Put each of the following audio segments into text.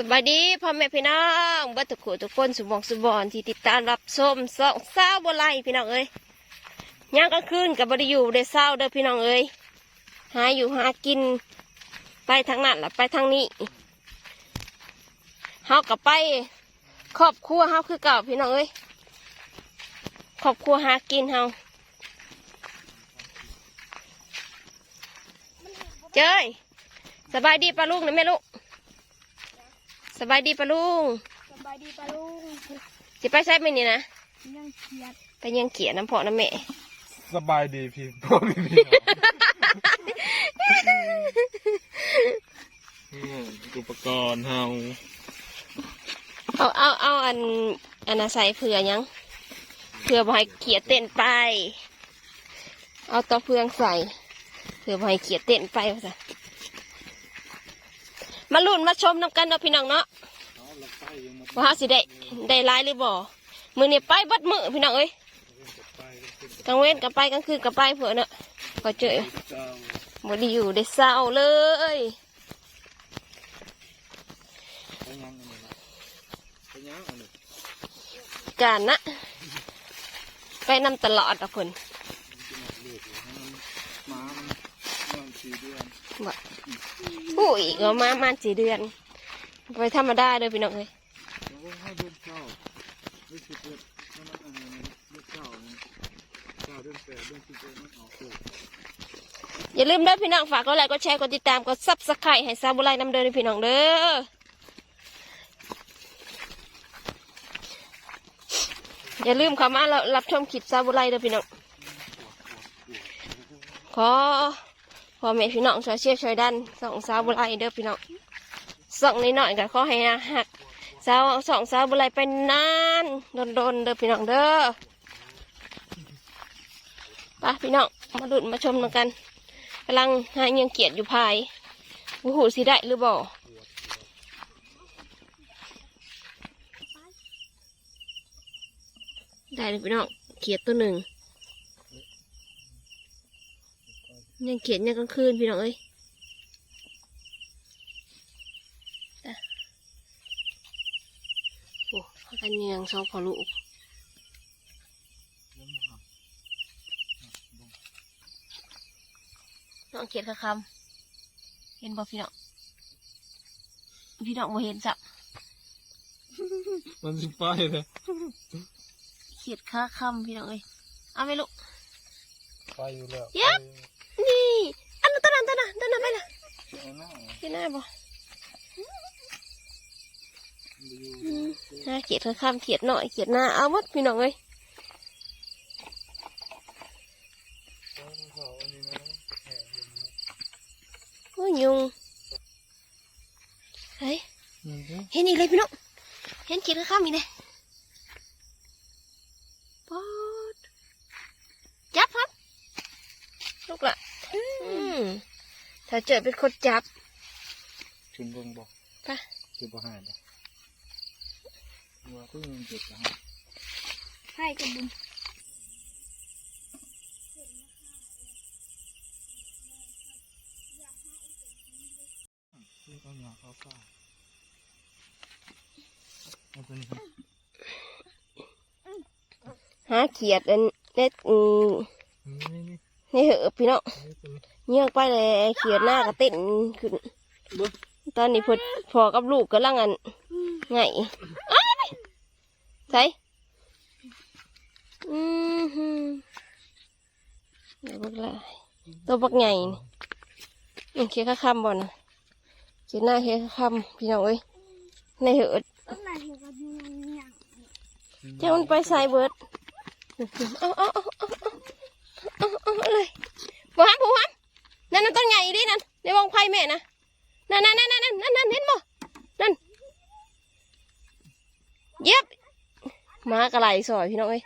สบายดีพ่อแม่พี่น้องบัตุกุทุกคนสุบองสุบอนที่ติดตามรับชมสองสาวบัวไลพี่น้องเอ้ยย่างกลางคืนกับบริอยู่ได้เศร้าเด้อพี่น้องเอ้ยหาอยู่หากิน ไปทางนั้นล่ะไปทางนี้เฮากับไป ครอบครัวเฮาคือเก่าพี่น้องเอ้ยครอบครัวหากินเฮาเจ้ยสบายดีปะลูกนะแม่ลูก สบายดีปะลุงสบายดีปะลุงสิไปใช้ไหมนี่นะยังเครียดไปยังเขียน้ำเพาะน้ำแม่สบายดีพี่พ่อพี่พี่อุปกรณ์เฮาเอาเอาเอาอันอันน่ะใส่เผื่อยังเผื่อบ่ให้เขียเต้นไป เอาตัวเฟืองใส่เผื่อบ่ให้เขียเต้นไปว่าซะ มาลุ้นมาชมน้ำกันเนาะพี่น้องเนาะว่าเฮาสิได้ได้หลายหรือบ่มือนี่ไปบัดมือพี่น้องเอ้ยกลางเว้นกับไปกลางคืนกับไปเผื่อเนาะพอเจอบ่ได้อยู่ได้เศร้าเลยไปยังอันนี้นะไปยังอันนี้การนะไปนำตลอดอะคนเอุ้อีกเอามามาสี่เดือน ไปธรรมดาเลยพี่น้องเลยอย่าลืมเด้อพี่น้องฝากกดไลค์กดแชร์กดติดตามกดซับสไครต์ให้ซาบุไรน้ำเดินพี่น้องเด้ออย่าลืมเข้ามารับชมคลิปซาบุไรเด้อพี่น้องขอ พ่อแม่พี่น้องช่วยเชียร์ช่วยดันสองซาบุไรเด้อพี่น้องส่องนิดหน่อยก็ขอให้หักสาวสองซาบุไรไปนานโดนๆเด้อพี่น้องเด้อไปพี่น้องมาดุดมาชมกันกำลังหาเงียงเกียดอยู่ภายวูหูสิได้หรือบ่ได้เลยพี่น้องเขียดตัวหนึ่ง ยังเขียดยังกลางคืนพี่น้องเอ้ยจ้ะโอ้พากันเงียงสองพอลูกน้องเขียดค่ะคำเห็นบ่พี่น้องพี่น้องบ่เห็นจับมันสิไปเลยเขียดค่าคำพี่น้องเอ้ยเอาไหมลูกไปอยู่แล้วยับ นี่อันนั้นตัวนั้นตัวนั้นตัวนั้นไปละเอาหน้าเห็นหน้าบ่อยู่อืมน่าเขียดค่าคำเขียดหน่อยเขียดหน้าเอาหมดพี่น้องเอ้ยเขาอันนี้นะแหมเห็นไหมโอ้ยยุงเฮ้ยอืมเห็นอีกเลยพี่น้องเห็นเขียดค่าคำอีกเลยปอดจับครับลูกละอืม ถ้าเจอเป็นคนจับชุนเบิ่งบอกไปคือบ่หายบ่ว่าเพิ่งเจ็บนะฮะให้กับบุญที่เขาอยากเขาซ่าเอาตัวนี้ครับหาเขียดอันเล็ดอืมนี่นี่นี่เหอะพี่น้องนี่ตัวนี้ เงี้ยไปเลยเขียนหน้ากระเต้นขึ้นตอนนี้พอพอกับลูกก็ลังอันไงใช่อือฮึตัวบักลายตัวบักใหญ่นี่เขียข้าคำบ่อนเขียนหน้าเขียข้าคำพี่น้องเอ้ยในเหิดเจ้ามันไปใส่เบิร์ดเอาเอาเอาเอาเอาเอเลยว้าว นั่นนั่นต้นใหญ่ดินั่นในวงไพ่แม่นะนั่นนั่นนั่นนั่นนั่นนั่นเห็นบ่นั่นเย็บหมากระไรสอยพี่น้องเอ้ย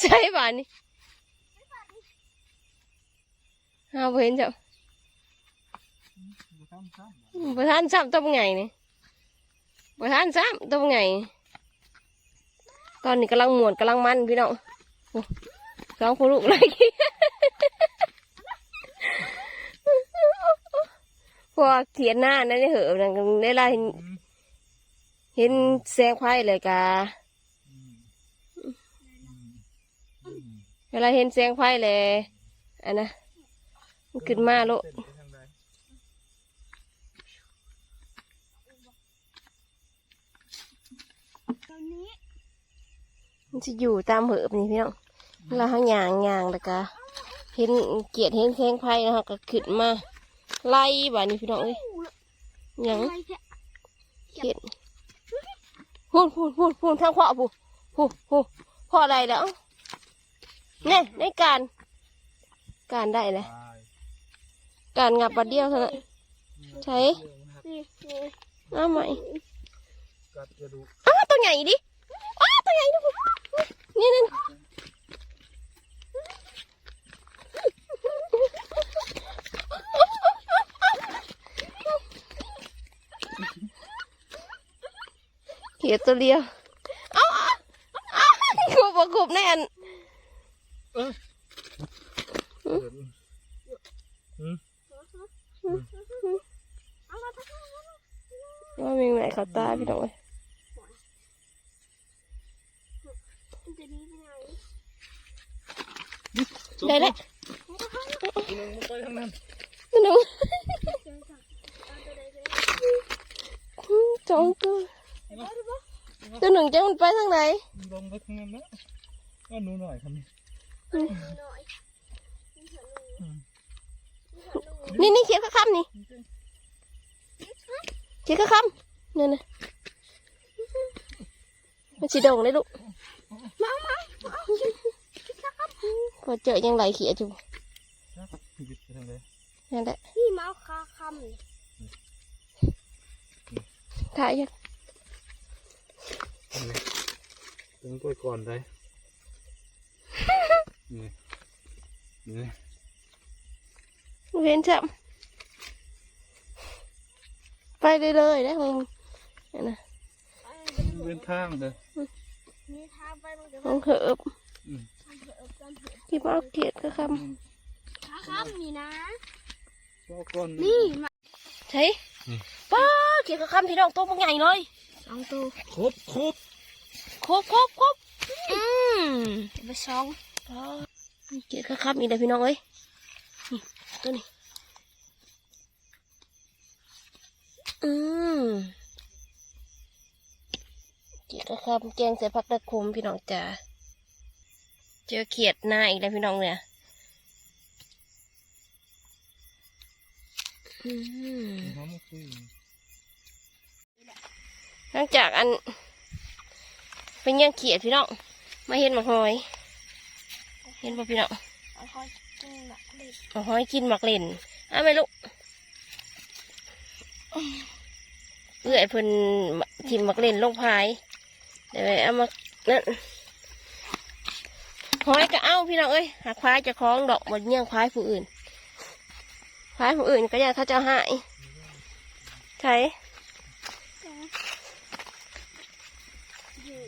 ใช่ป่ะนี่หาบ่เห็นจ้ะบ่ทำซ้ำบ่ทานซ้ำต้องไงนี่บ่ทานซ้ำต้องไง ตอนนี้กำลังหมวนกำลังมันพี่น้องสองคนลูกเลยพวกเทียนหน้านั่นเหอะนั่นได้ละเห็นแสงไฟเลยกะเวลาเห็นแสงไฟเลยอันนะขึ้นมาโล มันจะอยู่ตามเหอะนี่พี่น้องเวลาห้างยางยางแล้วก็เห็นเกียดเห็นแสงไฟนะคะก็ขึ้นมาไล่บ่านี่พี่น้องเอ้ยหยังอะไรแค่เขียนพูดพูดพูดพูดทางขวาพูดพูดพูดพออะไรแล้วเนี่ยในการ การได้เลยตายการงับบัดเดียวเท่านั้นใช้เรื่องมันหักนี่นี่เอาใหม่กัดกระดูกอ้าวตัวใหญ่ดิอ้าวตัวใหญ่ดิ นี่นี่เขียตัวเดียว เอาเอาเอากูบแน่นว่ามีไหนเขาตาพี่น้องเอ้ย มันจะดีไปไหน ได้แล้วอีนึงมันไปทางนั้นหนูเจอสั่งเอาตัวใดเลยสองตัวตัวหนึ่งจะมันไปทางไหนมันลงไปทางนั้นนะก็หนูหน่อยครับนี่หน่อยนี่เถอะลุงอืมนี่เถอะลุงนี่นี่เขียนข้าคำนี่เขียนข้าคำนี่นะมันสีดงเลยลูกมามา พอเจอยังไหลเขียจูครับหยิบไปทางใดนั่นแหละนี่มาเอาคาคำนี่ถ่ายยังนี่ตึงไปก่อนได้นี่นี่เว้นจับไปเลยเลยๆนะมึงนี่นะเดินทางเด้อมีทางไปมันจะมึงเหิบอืม ทำเถอะเอากันเถอะที่มาเอาเขียนข้าคอืมคาคำนี่นะก็ก่อนนี่มาำใช่ป้าเขียนข้าคำพี่น้องตัวมันใหญ่เลยสองตัวครบครบครบครบครบอืมไปสองอ๋อนี่เกล็ดข้าครับอีกเลยพี่น้องเอ้ยนี่ตัวนี้อืมเกล็ดข้าครับแกงใส่ผักตะคุมพี่น้องจ๋า เจอเขียดหน้าอีกแล้วพี่น้องเนี่ยอืมน้ำมันคือหลังจากอัน เป็นยังเขียดพี่น้อง มาเห็นหมาหอย เห็นป่ะพี่น้องเอาค่อยกินแบบเด็ดหมาหอยกินหมักเล่นอ้าไม่ลูกเอื้อยเพิ่นทิมหมักเล่นลงพายเดี๋ยวเอามานั่น หอยก็เอาพี่น้องเอ้ยหาควายจะคล้องดอกหมดเงี้ยงควายผู้อื่น ควายผู้อื่นก็อยากเขาจะหายใช่อยู่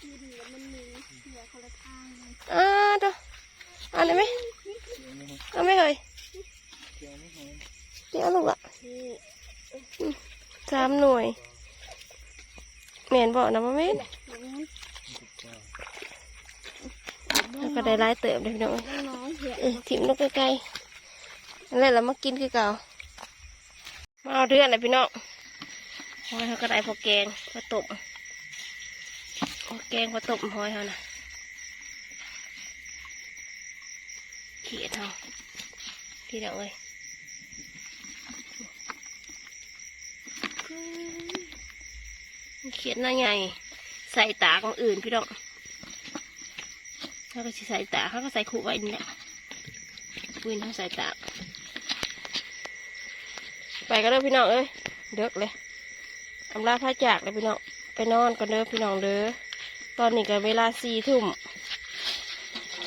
กินแล้วมันมีเหลือคนละทางเลยอ่าเด้อเอันนี้ไหมเอาไม่เลยเดี๋ยวลูกละสามหน่วยแม่นบอกนะว่าแม่นแล้ว ก็ได้หลายเติบเลยพี่น้องเอ้ยน้องๆเหี้ยเออถิ่มนกไกลๆนั่นแหละเรามากินคือเก่ามาเอาเดือนเลยพี่น้องหอยเขาก็ได้พอแกงพอต้มพอแกงพอต้มหอยเขานะเขียดเขาพี่น้องเอ้ยเขียดหน้าใหญ่ใส่ตาของอื่นพี่น้อง เขาก็ใส่ตาเขาก็ใส่ขู่ไว้นี่แหละปืนเขาใส่ตาไปก็เด้อพี่น้องเอ้ยเด็กเลยอำลาพระจากเลยพี่น้องไปนอนกันเด้อพี่น้องเด้อตอนนี้ก็เวลาสี่ทุ่ม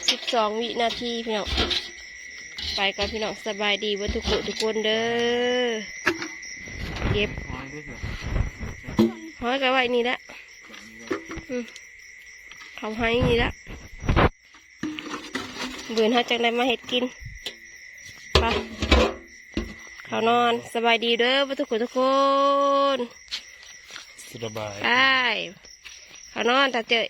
สิบสองวินาทีพี่น้องไปกันพี่น้องสบายดีเบนทุกคนทุกคนเด้อเก็บโอ้ยเหรอยกันไว้นี่ละอืมเขาให้นี่ละ บือนเขาจังได้มาเห็ดกินไปเขานอนสบายดีเด้อทุกคนทุกคนสบายไปเขานอนตาเจย